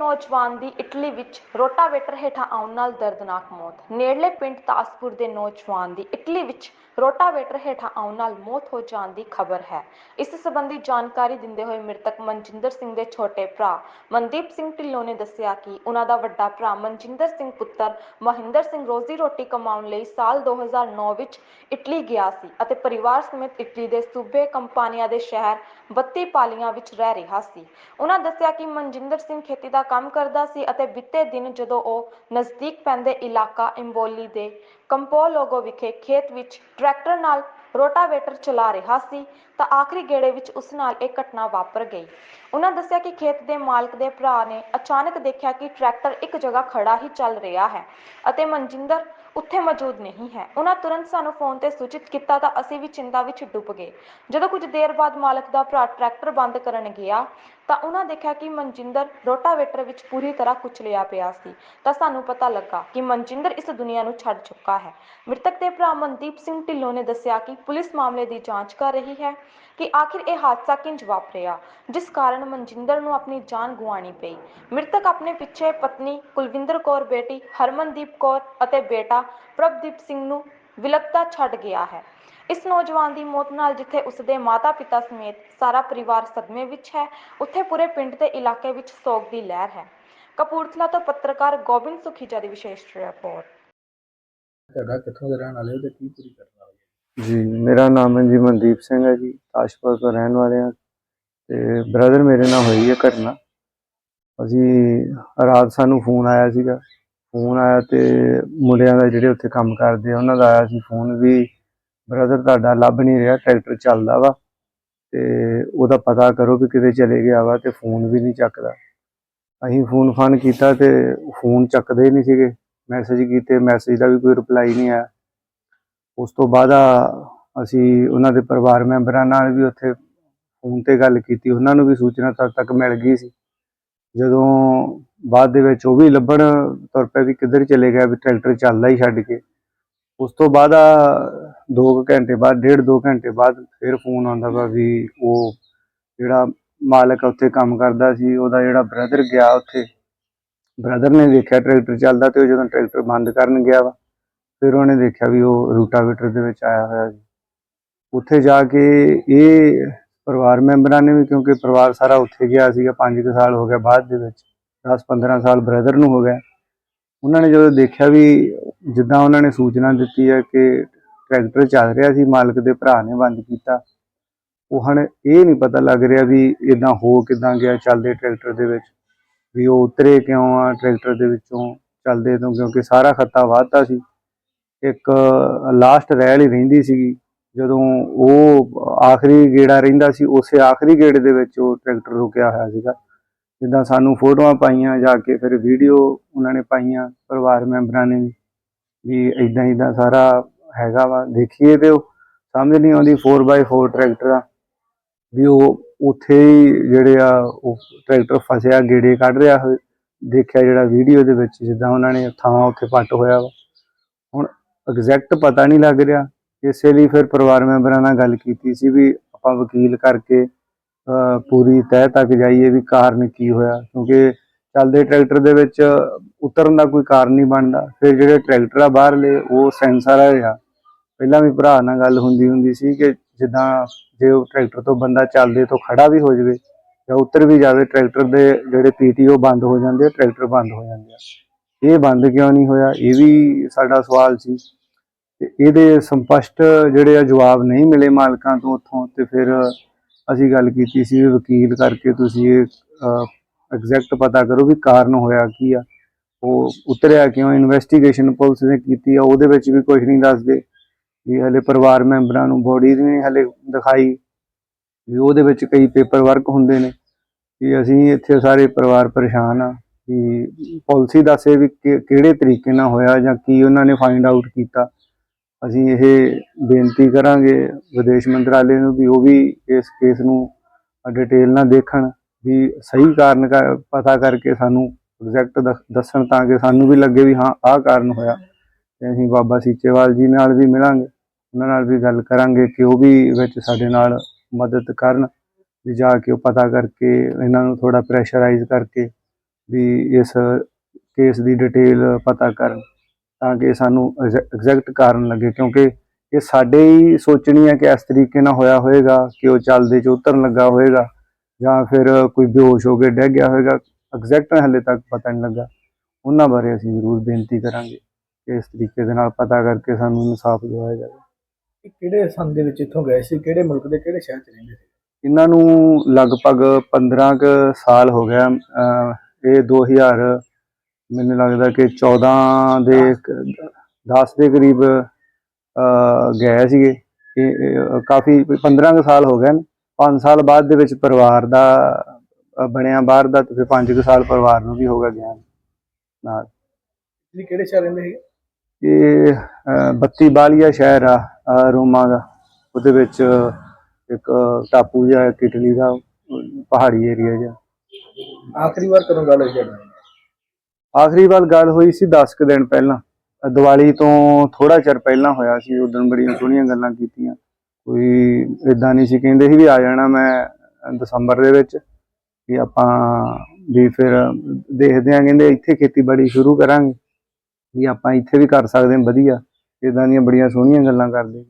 ਨੌਜਵਾਨ ਦੀ ਇਟਲੀ ਵਿੱਚ ਰੋਟਾਵੇਟਰ ਹੇਠਾਂ ਆਉਣ ਨਾਲ ਦਰਦਨਾਕ ਮੌਤ। ਨੇੜਲੇ ਪਿੰਡ ਤਾਸਪੁਰ ਦੇ ਨੌਜਵਾਨ ਦੀ ਇਟਲੀ ਵਿੱਚ ਰੋਟਾਵੇਟਰ ਹੇਠਾਂ ਆਉਣ ਨਾਲ ਮੌਤ ਹੋ ਜਾਣ ਦੀ ਖਬਰ ਹੈ। ਇਸ ਸੰਬੰਧੀ ਜਾਣਕਾਰੀ ਦਿੰਦੇ ਹੋਏ ਮ੍ਰਿਤਕ ਮਨਜਿੰਦਰ ਸਿੰਘ ਦੇ ਛੋਟੇ ਭਰਾ ਮਨਦੀਪ ਸਿੰਘ ਢਿੱਲੋਂ ਨੇ ਦੱਸਿਆ ਕਿ ਉਹਨਾਂ ਦਾ ਵੱਡਾ ਭਰਾ ਮਨਜਿੰਦਰ ਸਿੰਘ ਪੁੱਤਰ ਮਹਿੰਦਰ ਸਿੰਘ ਰੋਜ਼ੀ ਰੋਟੀ ਕਮਾਉਣ ਲਈ ਸਾਲ 2009 ਵਿੱਚ ਇਟਲੀ ਗਿਆ ਸੀ ਅਤੇ ਪਰਿਵਾਰ ਸਮੇਤ ਇਟਲੀ ਦੇ ਸੂਬੇ ਕੰਪਾਨੀਆਂ ਦੇ ਸ਼ਹਿਰ ਬੱਤੀ ਪਾਲੀਆਂ ਵਿੱਚ ਰਹਿ ਰਿਹਾ ਸੀ। ਉਹਨਾਂ ਦੱਸਿਆ ਕਿ ਮਨਜਿੰਦਰ ਸਿੰਘ ਖੇਤੀ ਦਾ ਕੰਮ ਕਰਦਾ ਸੀ ਅਤੇ ਬੀਤੇ ਦਿਨ ਜਦੋਂ ਉਹ ਨਜ਼ਦੀਕ ਪੈਂਦੇ ਇਲਾਕਾ ਇੰਬੋਲੀ ਦੇ ਕੰਪੋਲੋਗੋ ਵਿਖੇ ਖੇਤ ਵਿੱਚ ਟਰੈਕਟਰ ਨਾਲ ਰੋਟਾਵੇਟਰ ਚਲਾ ਰਿਹਾ ਸੀ, ਤਾਂ ਆਖਰੀ ਗੇੜੇ ਵਿੱਚ ਉਸ ਨਾਲ ਇਹ ਘਟਨਾ ਵਾਪਰ ਗਈ। ਉਹਨਾਂ ਦੱਸਿਆ ਕਿ ਖੇਤ ਦੇ ਮਾਲਕ ਦੇ ਭਰਾ ਨੇ ਅਚਾਨਕ ਦੇਖਿਆ ਕਿ ਟਰੈਕਟਰ ਇੱਕ ਜਗ੍ਹਾ ਖੜਾ ਹੀ ਚੱਲ ਰਿਹਾ ਹੈ ਅਤੇ ਮਨਜਿੰਦਰ ਉੱਥੇ ਮੌਜੂਦ ਨਹੀਂ ਹੈ। ਉਹਨਾਂ ਤੁਰੰਤ ਸਾਨੂੰ ਫੋਨ ਤੇ ਸੂਚਿਤ ਕੀਤਾ ਤਾਂ ਅਸੀਂ ਵੀ ਚਿੰਤਾ ਵਿੱਚ ਡੁੱਬ ਗਏ। ਜਦੋਂ ਕੁਝ ਦੇਰ ਬਾਅਦ ਮਾਲਕ ਦਾ ਭਰਾ ਟਰੈਕਟਰ ਬੰਦ ਕਰਨ ਗਿਆ ਤਾਂ ਉਹਨਾਂ ਦੇਖਿਆ ਕਿ ਮਨਜਿੰਦਰ ਰੋਟਾਵੇਟਰ ਵਿੱਚ ਪੂਰੀ ਤਰ੍ਹਾਂ ਕੁਚਲਿਆ ਪਿਆ ਸੀ। ਤਾਂ ਸਾਨੂੰ ਪਤਾ ਲੱਗਾ ਕਿ ਮਨਜਿੰਦਰ ਇਸ ਦੁਨੀਆ ਨੂੰ ਛੱਡ ਚੁੱਕਾ ਹੈ। ਮ੍ਰਿਤਕ ਦੇ ਭਰਾ ਮਨਦੀਪ ਸਿੰਘ ਢਿੱਲੋਂ ਨੇ ਦੱਸਿਆ ਕਿ ਪੁਲਿਸ ਮਾਮਲੇ ਦੀ ਜਾਂਚ ਕਰ ਰਹੀ ਹੈ ਕਿ ਆਖਿਰ ਇਹ ਹਾਦਸਾ ਕਿੰਜ ਵਾਪਰਿਆ, ਜਿਸ ਕਾਰਨ ਮਨਜਿੰਦਰ ਨੂੰ ਆਪਣੀ ਜਾਨ ਗਵਾਉਣੀ ਪਈ। ਮ੍ਰਿਤਕ ਆਪਣੇ ਪਿੱਛੇ ਪਤਨੀ ਕੁਲਵਿੰਦਰ ਕੌਰ, ਬੇਟੀ ਹਰਮਨਦੀਪ ਕੌਰ ਅਤੇ ਬੇਟਾ ਪ੍ਰਭਦੀਪ ਸਿੰਘ ਨੂੰ ਵਿਲਕਤਾ ਛੱਡ ਗਿਆ ਹੈ। ਇਸ ਨੌਜਵਾਨ ਦੀ ਮੌਤ ਨਾਲ ਜਿੱਥੇ ਉਸਦੇ ਮਾਤਾ-ਪਿਤਾ ਸਮੇਤ ਸਾਰਾ ਪਰਿਵਾਰ ਸਦਮੇ ਵਿੱਚ ਹੈ ਉੱਥੇ ਪੂਰੇ ਪਿੰਡ ਤੇ ਇਲਾਕੇ ਵਿੱਚ ਸੋਗ ਦੀ ਲਹਿਰ ਹੈ। ਕਪੂਰਥਲਾ ਤੋਂ ਪੱਤਰਕਾਰ ਗੋਬਿੰਦ ਸੁਖੀਜਾ ਦੀ ਵਿਸ਼ੇਸ਼ ਰਿਪੋਰਟ। ਤੁਹਾਡਾ ਕਿੱਥੋਂ ਦੇ ਰਹਿਣ ਵਾਲੇ ਹੋ ਤੇ ਕੀ ਪੂਰੀ ਕਰਨਾ ਹੋਈ ਜੀ ਮੇਰਾ ਨਾਮ ਹੈ ਜੀ ਮਨਦੀਪ ਸਿੰਘ ਹੈ ਜੀ ਤਾਸ਼ਪੁਰ ਤੋਂ ਰਹਿਣ ਵਾਲੇ ਹਾਂ ਤੇ ਬ੍ਰਦਰ ਮੇਰੇ ਨਾਲ ਹੋਈ ਹੈ ਘਟਨਾ। ਅਸੀਂ ਰਾਤ ਸਾਨੂੰ ਫੋਨ ਆਇਆ ਸੀਗਾ। ਫੋਨ ਆਇਆ ਤੇ ਮੁੰਡਿਆਂ ਦਾ ਜਿਹੜੇ ਉੱਥੇ ਕੰਮ ਕਰਦੇ ਆ, ਉਹਨਾਂ ਦਾ ਆਇਆ ਸੀ ਫੋਨ ਵੀ ਬ੍ਰਦਰ ਤੁਹਾਡਾ ਲੱਭ ਨਹੀਂ ਰਿਹਾ, ਟਰੈਕਟਰ ਚੱਲਦਾ ਵਾ ਤੇ ਉਹਦਾ ਪਤਾ ਕਰੋ ਵੀ ਕਿਤੇ ਚਲੇ ਗਿਆ ਵਾ ਤੇ ਫੋਨ ਵੀ ਨਹੀਂ ਚੱਕਦਾ। ਅਸੀਂ ਫੋਨ ਫਾਨ ਕੀਤਾ ਤੇ ਫੋਨ ਚੱਕਦੇ ਹੀ ਨਹੀਂ ਸੀਗੇ। ਮੈਸੇਜ ਕੀਤੇ ਮੈਸੇਜ ਦਾ ਵੀ ਕੋਈ ਰਿਪਲਾਈ ਨਹੀਂ ਆਇਆ। ਉਸ ਤੋਂ ਬਾਅਦ ਅਸੀਂ ਉਹਨਾਂ ਦੇ ਪਰਿਵਾਰ ਮੈਂਬਰਾਂ ਨਾਲ ਵੀ ਉੱਥੇ ਫੋਨ ਤੇ ਗੱਲ ਕੀਤੀ, ਉਹਨਾਂ ਨੂੰ ਵੀ ਸੂਚਨਾ ਤਦ ਤੱਕ ਮਿਲ ਗਈ ਸੀ। ਜਦੋਂ ਬਾਅਦ ਦੇ ਵਿੱਚ ਉਹ ਵੀ ਲੱਭਣ ਤੁਰ ਪਏ ਵੀ ਕਿੱਧਰ ਚਲੇ ਗਿਆ, ਵੀ ਟਰੈਕਟਰ ਚੱਲਦਾ ਹੀ ਛੱਡ ਕੇ। ਉਸ ਤੋਂ ਬਾਅਦ ਆ 2 ਘੰਟੇ ਬਾਅਦ, ਡੇਢ 2 ਘੰਟੇ ਬਾਅਦ ਫਿਰ ਫੋਨ ਆਉਂਦਾ ਵਾ ਵੀ ਉਹ ਜਿਹੜਾ ਮਾਲਕ ਉੱਥੇ ਕੰਮ ਕਰਦਾ ਸੀ, ਉਹਦਾ ਜਿਹੜਾ ਬ੍ਰਦਰ ਗਿਆ ਉੱਥੇ। ਬ੍ਰਦਰ ਨੇ ਦੇਖਿਆ ਟਰੈਕਟਰ ਚੱਲਦਾ ਤੇ ਉਹ ਜਦੋਂ ਟਰੈਕਟਰ ਬੰਦ ਕਰਨ ਗਿਆ ਵਾ, ਫਿਰ ਉਹਨੇ ਦੇਖਿਆ ਵੀ ਉਹ ਰੂਟਾਵੇਟਰ ਦੇ ਵਿੱਚ ਆਇਆ ਹੋਇਆ ਸੀ। ਉੱਥੇ ਜਾ ਕੇ ਇਹ ਪਰਿਵਾਰ ਮੈਂਬਰਾਂ ਨੇ ਵੀ, ਕਿਉਂਕਿ ਪਰਿਵਾਰ ਸਾਰਾ ਉੱਥੇ ਗਿਆ ਸੀਗਾ 5 ਕੁ ਸਾਲ ਹੋ ਗਿਆ ਬਾਅਦ ਦੇ ਵਿੱਚ 10-15 ਸਾਲ ਬ੍ਰਦਰ ਨੂੰ ਹੋ ਗਿਆ। ਉਹਨਾਂ ਨੇ ਜਦੋਂ ਦੇਖਿਆ ਵੀ ਜਿੱਦਾਂ ਉਹਨਾਂ ਨੇ ਸੂਚਨਾ ਦਿੱਤੀ ਹੈ ਕਿ ਟਰੈਕਟਰ ਚੱਲ ਰਿਹਾ ਸੀ, ਮਾਲਕ ਦੇ ਭਰਾ ਨੇ ਬੰਦ ਕੀਤਾ, ਉਹ ਹੁਣ ਇਹ ਨਹੀਂ ਪਤਾ ਲੱਗ ਰਿਹਾ ਵੀ ਇਦਾਂ ਹੋ ਕਿਦਾਂ ਗਿਆ ਚੱਲਦੇ ਟਰੈਕਟਰ ਦੇ ਵਿੱਚ, ਵੀ ਉਹ ਉਤਰੇ ਕਿਉਂ ਆ ਟਰੈਕਟਰ ਦੇ ਵਿੱਚੋਂ ਚੱਲਦੇ ਤੋਂ, ਕਿਉਂਕਿ ਸਾਰਾ ਖੱਤਾ ਵਾਧਤਾ ਸੀ। ਇੱਕ ਲਾਸਟ ਰੈਲ ਹੀ ਰਹਿੰਦੀ ਸੀਗੀ। ਜਦੋਂ ਉਹ ਆਖਰੀ ਗੇੜਾ ਰਹਿੰਦਾ ਸੀ, ਉਸੇ ਆਖਰੀ ਗੇੜੇ ਦੇ ਵਿੱਚ ਉਹ ਟਰੈਕਟਰ ਰੁਕਿਆ ਹੋਇਆ ਸੀਗਾ। ਜਿੱਦਾਂ ਸਾਨੂੰ ਫੋਟੋਆਂ ਪਾਈਆਂ ਜਾ ਕੇ, ਫਿਰ ਵੀਡੀਓ ਉਹਨਾਂ ਨੇ ਪਾਈਆਂ ਪਰਿਵਾਰ ਮੈਂਬਰਾਂ ਨੇ ਵੀ ਵੀ ਇਦਾਂ ਇਦਾਂ ਸਾਰਾ ਹੈਗਾ ਵਾ। ਦੇਖੀਏ ਤੇ ਉਹ ਸਮਝ ਨਹੀਂ ਆਉਂਦੀ 4x4 ਟਰੈਕਟਰ ਆ ਵੀ ਉਹ ਉੱਥੇ ਹੀ ਜਿਹੜੇ ਆ, ਉਹ ਟਰੈਕਟਰ ਫਸਿਆ, ਗੇੜੇ ਕੱਢ ਰਿਹਾ ਦੇਖਿਆ ਜਿਹੜਾ ਵੀਡੀਓ ਦੇ ਵਿੱਚ ਜਿੱਦਾਂ ਉਹਨਾਂ ਨੇ ਥਾਂ ਉੱਥੇ ਪੱਟ ਹੋਇਆ ਵਾ। ਹੁਣ ਐਗਜ਼ੈਕਟ ਪਤਾ ਨਹੀਂ ਲੱਗ ਰਿਹਾ ਇਸੇ ਲਈ ਫਿਰ ਪਰਿਵਾਰ ਮੈਂਬਰਾਂ ਨਾਲ ਗੱਲ ਕੀਤੀ ਸੀ ਵੀ ਆਪਾਂ ਵਕੀਲ ਕਰਕੇ ਪੂਰੀ ਤਹਿ ਤੱਕ ਜਾਈਏ ਵੀ ਕਾਰਨ ਕੀ ਹੋਇਆ। ਕਿਉਂਕਿ ਚੱਲਦੇ ਟਰੈਕਟਰ ਦੇ ਵਿੱਚ ਉਤਰਨ ਦਾ ਕੋਈ ਕਾਰਨ ਨਹੀਂ ਬਣਦਾ। ਫਿਰ ਜਿਹੜੇ ਟਰੈਕਟਰ ਆ ਬਾਹਰਲੇ, ਉਹ ਸੈਂਸਰ ਆ। ਪਹਿਲਾਂ ਵੀ ਭਰਾ ਨਾਲ ਗੱਲ ਹੁੰਦੀ ਹੁੰਦੀ ਸੀ ਕਿ ਜਿੱਦਾਂ ਜੇ ਉਹ ਟਰੈਕਟਰ ਤੋਂ ਬੰਦਾ ਚੱਲਦੇ ਤੋਂ ਖੜਾ ਵੀ ਹੋ ਜਾਵੇ ਜਾਂ ਉੱਤਰ ਵੀ ਜਾਵੇ, ਟਰੈਕਟਰ ਦੇ ਜਿਹੜੇ ਪੀਟੀਓ ਬੰਦ ਹੋ ਜਾਂਦੇ ਆ, ਟਰੈਕਟਰ ਬੰਦ ਹੋ ਜਾਂਦੇ ਆ। ਇਹ ਬੰਦ ਕਿਉਂ ਨਹੀਂ ਹੋਇਆ? ਇਹ ਵੀ ਸਾਡਾ ਸਵਾਲ ਸੀ। ਤੇ ਇਹਦੇ ਸੰਪਸ਼ਟ ਜਿਹੜੇ ਆ ਜਵਾਬ ਨਹੀਂ ਮਿਲੇ ਮਾਲਕਾਂ ਤੋਂ ਉੱਥੋਂ ਤੇ ਫਿਰ ਅਸੀਂ ਗੱਲ ਕੀਤੀ ਸੀ ਵੀ ਵਕੀਲ ਕਰਕੇ ਤੁਸੀਂ ਇਹ ਐਗਜ਼ੈਕਟ ਪਤਾ ਕਰੋ ਵੀ ਕਾਰਨ ਹੋਇਆ ਕੀ ਆ। ਉਹ ਉਤਰਿਆ ਕਿਉਂ? ਇਨਵੈਸਟੀਗੇਸ਼ਨ ਪੁਲਿਸ ਨੇ ਕੀਤੀ ਆ, ਉਹਦੇ ਵਿੱਚ ਵੀ ਕੁਝ ਨਹੀਂ ਦੱਸਦੇ। ਵੀ ਹਲੇ ਪਰਿਵਾਰ ਮੈਂਬਰਾਂ ਨੂੰ ਬੋਡੀ ਨਹੀਂ ਹਲੇ ਦਿਖਾਈ। ਵੀ ਉਹਦੇ ਵਿੱਚ ਕਈ ਪੇਪਰ ਵਰਕ ਹੁੰਦੇ ਨੇ। ਵੀ ਅਸੀਂ ਇੱਥੇ ਸਾਰੇ ਪਰਿਵਾਰ ਪਰੇਸ਼ਾਨ ਆ। ਵੀ ਪਾਲਿਸੀ ਦੱਸੇ ਵੀ ਕਿ- ਕਿਹੜੇ ਤਰੀਕੇ ਨਾਲ ਹੋਇਆ ਜਾਂ ਕੀ ਉਹਨਾਂ ਨੇ ਫਾਈਂਡ ਆਊਟ ਕੀਤਾ। ਅਸੀਂ ਇਹ ਬੇਨਤੀ ਕਰਾਂਗੇ ਵਿਦੇਸ਼ ਮੰਤਰਾਲੇ ਨੂੰ ਵੀ ਉਹ ਵੀ ਇਸ ਕੇਸ ਨੂੰ ਡਿਟੇਲ ਨਾਲ ਦੇਖਣ ਵੀ ਸਹੀ ਕਾਰਨ ਕ- ਪਤਾ ਕਰਕੇ ਸਾਨੂੰ ਐਗਜ਼ੈਕਟ ਦੱਸਣ ਤਾਂ ਕਿ ਸਾਨੂੰ ਵੀ ਲੱਗੇ ਵੀ ਹਾਂ, ਆਹ ਕਾਰਨ ਹੋਇਆ। ਤੇ ਅਸੀਂ ਬਾਬਾ ਸੀਚੇਵਾਲ ਜੀ ਨਾਲ ਵੀ ਮਿਲਾਂਗੇ। ਉਹਨਾਂ ਨਾਲ ਵੀ ਗੱਲ ਕਰਾਂਗੇ ਕਿ ਉਹ ਵੀ ਵਿੱਚ ਸਾਡੇ ਨਾਲ ਮਦਦ ਕਰਨ ਵੀ ਜਾ ਕੇ ਉਹ ਪਤਾ ਕਰਕੇ ਇਹਨਾਂ ਨੂੰ ਥੋੜਾ ਪ੍ਰੈਸ਼ਰਾਈਜ਼ ਕਰਕੇ ਵੀ ਇਸ ਕੇਸ ਦੀ ਡਿਟੇਲ ਪਤਾ ਕਰਨ। ਤਾਂ ਕਿ ਸਾਨੂੰ ਐਗਜ਼ੈਕਟ ਕਾਰਨ ਲੱਗੇ ਕਿਉਂਕਿ ਇਹ ਸਾਡੇ ਹੀ ਸੋਚਣੀ ਹੈ ਕਿ ਇਸ ਤਰੀਕੇ ਨਾਲ ਹੋਇਆ ਹੋਏਗਾ ਕਿ ਉਹ ਚੱਲਦੇ ਚ ਉਤਰਨ ਲੱਗਾ ਹੋਏਗਾ ਜਾਂ ਫਿਰ ਕੋਈ ਬੇਹੋਸ਼ ਹੋ ਕੇ ਡਿੱਗ ਗਿਆ ਹੋਏਗਾ ਐਗਜ਼ੈਕਟ ਹਲੇ ਤੱਕ ਪਤਾ ਨਹੀਂ ਲੱਗਾ। ਉਹਨਾਂ ਬਾਰੇ ਅਸੀਂ ਜ਼ਰੂਰ ਬੇਨਤੀ ਕਰਾਂਗੇ ਕਿ ਇਸ ਤਰੀਕੇ ਦੇ ਨਾਲ ਪਤਾ ਕਰਕੇ ਸਾਨੂੰ ਇਨਸਾਫ ਦਿਵਾਇਆ ਜਾਵੇ। ਕਿਹੜੇ ਸੰਨ ਦੇ ਵਿੱਚ ਇੱਥੋਂ ਗਏ ਸੀ? ਕਿਹੜੇ ਮੁਲਕ ਦੇ ਕਿਹੜੇ ਸ਼ਹਿਰ 'ਚ ਰਹਿੰਦੇ ਸੀ? ਇਹਨਾਂ ਨੂੰ ਲਗਭਗ 15 ਕੁ ਸਾਲ ਹੋ ਗਿਆ ਇਹ 2000 ਮੈਨੂੰ ਲੱਗਦਾ ਕਿ 14 ਦੇ 10 ਦੇ ਕਰੀਬ ਗਏ ਸੀਗੇ। ਕਾਫੀ 15 ਕੁ ਸਾਲ ਹੋ ਗਏ ਨੇ। 5 ਸਾਲ ਬਾਅਦ ਦੇ ਵਿੱਚ ਪਰਿਵਾਰ ਦਾ ਬਣਿਆ ਬਾਹਰ ਦਾ ਤੇ ਫਿਰ 5 ਕੁ ਸਾਲ ਪਰਿਵਾਰ ਨੂੰ ਵੀ ਹੋ ਗਿਆ ਗਿਆ ਨਾਲ। ਤੁਸੀਂ ਕਿਹੜੇ ਸ਼ਹਿਰ ਰਹਿੰਦੇ ਸੀ ਇਹ ਅਹ, ਬੱਤੀ ਬਾਲੀਆ ਸ਼ਹਿਰ ਆ ਰੋਮਾ ਦਾ। ਉਹਦੇ ਵਿੱਚ ਇੱਕ ਟਾਪੂ ਜਿਹਾ ਇਟਲੀ ਦਾ ਪਹਾੜੀ ਏਰੀਆ ਜਿਹਾ। ਆਖਰੀ ਵਾਰ ਕਦੋਂ ਗੱਲ ਹੋਈ ਤੁਹਾਡੇ ਆਖਰੀ ਵਾਰ ਗੱਲ ਹੋਈ ਸੀ 10 ਕੁ ਦਿਨ ਪਹਿਲਾਂ। ਦੀਵਾਲੀ ਤੋਂ ਥੋੜਾ ਚਿਰ ਪਹਿਲਾਂ ਹੋਇਆ ਸੀ ਉਦੋਂ ਬੜੀਆਂ ਸੋਹਣੀਆਂ ਗੱਲਾਂ ਕੀਤੀਆਂ। ਕੋਈ ਇਦਾਂ ਨਹੀਂ ਸੀ, ਕਹਿੰਦੇ ਸੀ ਵੀ ਆ ਜਾਣਾ ਮੈਂ ਦਸੰਬਰ ਦੇ ਵਿੱਚ, ਵੀ ਆਪਾਂ ਵੀ ਫਿਰ ਦੇਖਦੇ ਆਂ ਕਹਿੰਦੇ ਇੱਥੇ ਖੇਤੀਬਾੜੀ ਸ਼ੁਰੂ ਕਰਾਂਗੇ। ਵੀ ਆਪਾਂ ਇੱਥੇ ਵੀ ਕਰ ਸਕਦੇ ਹਾਂ, ਵਧੀਆ। ਇਦਾਂ ਦੀਆਂ ਬੜੀਆਂ ਸੋਹਣੀਆਂ ਗੱਲਾਂ ਕਰਦੇ